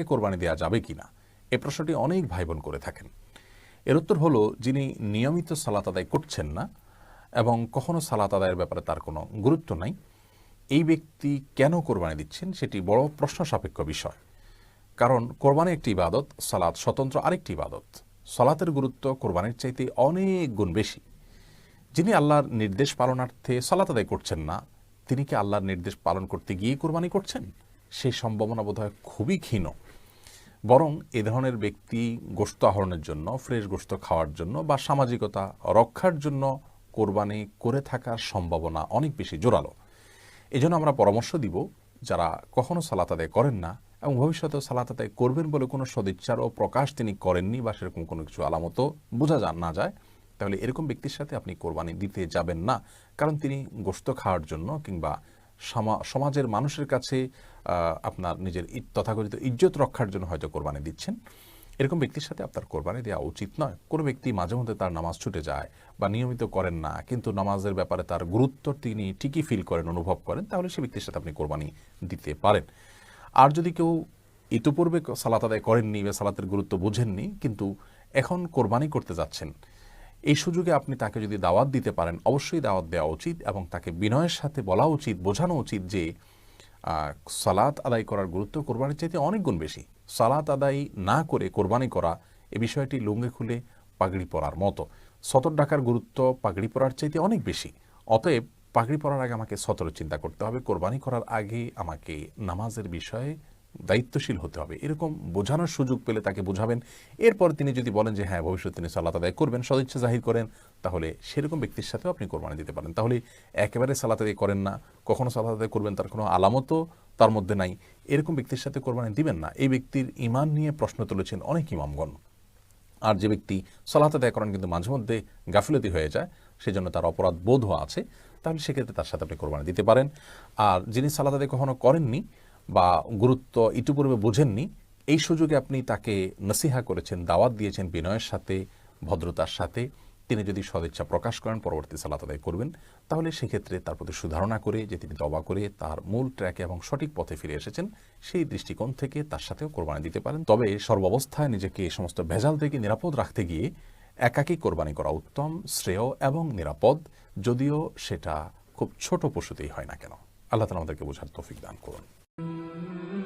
এ কোরবানি দেওয়া যাবে কিনা? এ প্রশ্নটি অনেক ভাই বোন করে থাকেন। এর উত্তর হলো, যিনি নিয়মিত সালাত আদায় করছেন না এবং কখনো সালাত আদায়ের ব্যাপারে তার কোনো গুরুত্ব নাই, এই ব্যক্তি কেন কোরবানি দিচ্ছেন সেটি বড় প্রশ্ন সাপেক্ষ বিষয়। কারণ কোরবানি একটি ইবাদত, সালাত স্বতন্ত্র আরেকটি ইবাদত। সালাতের গুরুত্ব কোরবানির চাইতে অনেক গুণ বেশি। যিনি আল্লাহর নির্দেশ পালনার্থে সালাত আদায় করছেন না, তিনি কি আল্লাহর নির্দেশ পালন করতে গিয়ে কোরবানি করছেন? সেই সম্ভাবনা বোধহয় খুবই ক্ষীণ। বরং এ ধরনের ব্যক্তি গোস্ত আহরণের জন্য, ফ্রেশ গোস্ত খাওয়ার জন্য বা সামাজিকতা রক্ষার জন্য কোরবানি করে থাকার সম্ভাবনা অনেক বেশি জোরালো। এজন্য আমরা পরামর্শ দিব, যারা কখনো সালাত আদায় করেন না এবং ভবিষ্যতে সালাত আদায় করবেন বলে কোনো সদিচ্ছার ও প্রকাশ তিনি করেননি বা সেরকম কোনো কিছু আলামতও বোঝা যান না যায়, তাহলে এরকম ব্যক্তির সাথে আপনি কোরবানি দিতে যাবেন না। কারণ তিনি গোস্ত খাওয়ার জন্য কিংবা সমাজের মানুষের কাছে আপনার নিজের তথাকথিত ইজ্জত রক্ষার জন্য হয়তো কোরবানি দিচ্ছেন। এরকম ব্যক্তির সাথে আপনার কোরবানি দেওয়া উচিত নয়। কোনো ব্যক্তি মাঝে মধ্যে তার নামাজ ছুটে যায় বা নিয়মিত করেন না, কিন্তু নামাজের ব্যাপারে তার গুরুত্ব তিনি ঠিকই ফিল করেন, অনুভব করেন, তাহলে সে ব্যক্তির সাথে আপনি কোরবানি দিতে পারেন। আর যদি কেউ ইতিপূর্বে সালাত আদায় করেননি বা সালাতের গুরুত্ব বুঝেননি, কিন্তু এখন কোরবানি করতে যাচ্ছেন এই সুযোগে আপনি তাকে যদি দাওয়াত দিতে পারেন, অবশ্যই দাওয়াত দেওয়া উচিত এবং তাকে বিনয়ের সাথে বলা উচিত, বোঝানো উচিত যে সালাত আদায় করার গুরুত্ব কোরবানির চাইতে অনেক গুণ বেশি। সালাত আদায় না করে কোরবানি করা এ বিষয়টি লুঙ্গে খুলে পাগড়ি পরার মতো। সতর ডাকার গুরুত্ব পাগড়ি পরার চাইতে অনেক বেশি। অতএব পাগড়ি পরার আগে আমাকে সতর চিন্তা করতে হবে। কোরবানি করার আগে আমাকে নামাজের বিষয়ে দায়িত্বশীল হতে হবে। এরকম বোঝানোর সুযোগ পেলে তাকে বোঝাবেন। এরপর তিনি যদি বলেন যে হ্যাঁ ভবিষ্যতে তিনি সালাত আদায় করবেন, সদিচ্ছা জাহির করেন, তাহলে সেরকম ব্যক্তির সাথেও আপনি কোরবানি দিতে পারেন। তাহলে একেবারে সালাত আদায় করেন না, কখনো সালাত আদায় করবেন, তার কোনো আলামতও তার মধ্যে নাই। এরকম ব্যক্তির সাথে কোরবানি দিবেন না। এই ব্যক্তির ইমান নিয়ে প্রশ্ন তুলেছেন অনেক ইমামগণ। আর যে ব্যক্তি সালাত আদায় করেন কিন্তু মাঝে মধ্যে গাফিলতি হয়ে যায়, সেজন্য তার অপরাধ বোধও আছে, তাহলে সেক্ষেত্রে তার সাথে আপনি কোরবানি দিতে পারেন। আর যিনি সালাত আদায় কখনো করেননি বা গুরুত্ব ইতিপূর্বে বোঝেননি, এই সুযোগে আপনি তাকে নসিহা করেছেন, দাওয়াত দিয়েছেন বিনয়ের সাথে, ভদ্রতার সাথে। তিনি যদি সদিচ্ছা প্রকাশ করেন, পরবর্তী সালাত আদায় করবেন, তাহলে সেক্ষেত্রে তার প্রতি সুধারণা করে, যে তিনি দবা করে তার মূল ট্র্যাকে এবং সঠিক পথে ফিরে এসেছেন, সেই দৃষ্টিকোণ থেকে তার সাথেও কোরবানি দিতে পারেন। তবে সর্বাবস্থায় নিজেকে এই সমস্ত ভেজাল থেকে নিরাপদ রাখতে গিয়ে একাকী কোরবানি করা উত্তম, শ্রেয় এবং নিরাপদ, যদিও সেটা খুব ছোট পশুতেই হয় না কেন। আল্লাহ তালা আমাদেরকে বোঝার তৌফিক দান করুন। Mm-hmm.